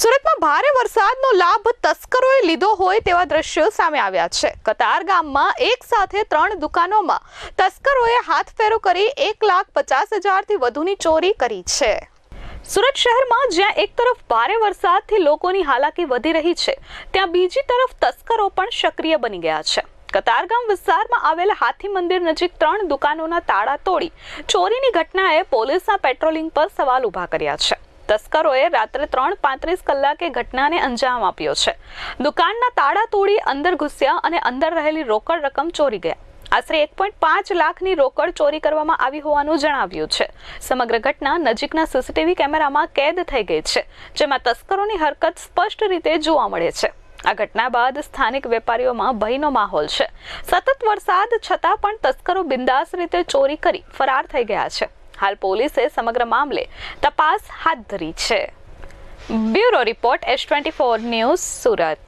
સુરતમાં ભારે વરસાદનો લાભ તસ્કરોએ લીધો હોય તેવા દ્રશ્યો સામે આવ્યા છે. કતાર ગામમાં એક સાથે ત્રણ દુકાનોમાં તસ્કરોએ હાથફેરો કરી એક લાખ પચાસ હજારથી વધુની ચોરી કરી છે. સુરત શહેરમાં જ્યાં એક તરફ ભારે વરસાદથી લોકોની હાલાકી વધી રહી છે, ત્યાં બીજી તરફ તસ્કરો પણ સક્રિય બની ગયા છે. કતારગામ વિસ્તારમાં આવેલ હાથી મંદિર નજીક ત્રણ દુકાનોના તાળા તોડી ચોરીની ઘટનાએ પોલીસના પેટ્રોલિંગ પર સવાલ ઊભા કર્યા છે. તસ્કરોએ રાત્રે ત્રણ પાંત્રીસ કલાકે ઘટનાને અંજામ આપ્યો છે. દુકાનના તાળા તોડી અંદર ઘૂસ્યા અને અંદર રહેલી રોકડ રકમ ચોરી ગયા. આશરે એક પોઈન્ટ પાંચ લાખની રોકડ ચોરી કરવામાં આવી હોવાનું જણાવ્યું છે. સમગ્ર ઘટના નજીકના સીસીટીવી કેમેરામાં કેદ થઈ ગઈ છે, જેમાં તસ્કરોની હરકત સ્પષ્ટ રીતે જોવા મળે છે. આ ઘટના બાદ સ્થાનિક વેપારીઓમાં ભયનો માહોલ છે. સતત વરસાદ છતાં પણ તસ્કરો બિંદાસ રીતે ચોરી કરી ફરાર થઈ ગયા છે. હાલ પોલીસે સમગ્ર મામલે તપાસ હાથ ધરી છે. Bureau report S twenty four news Surat.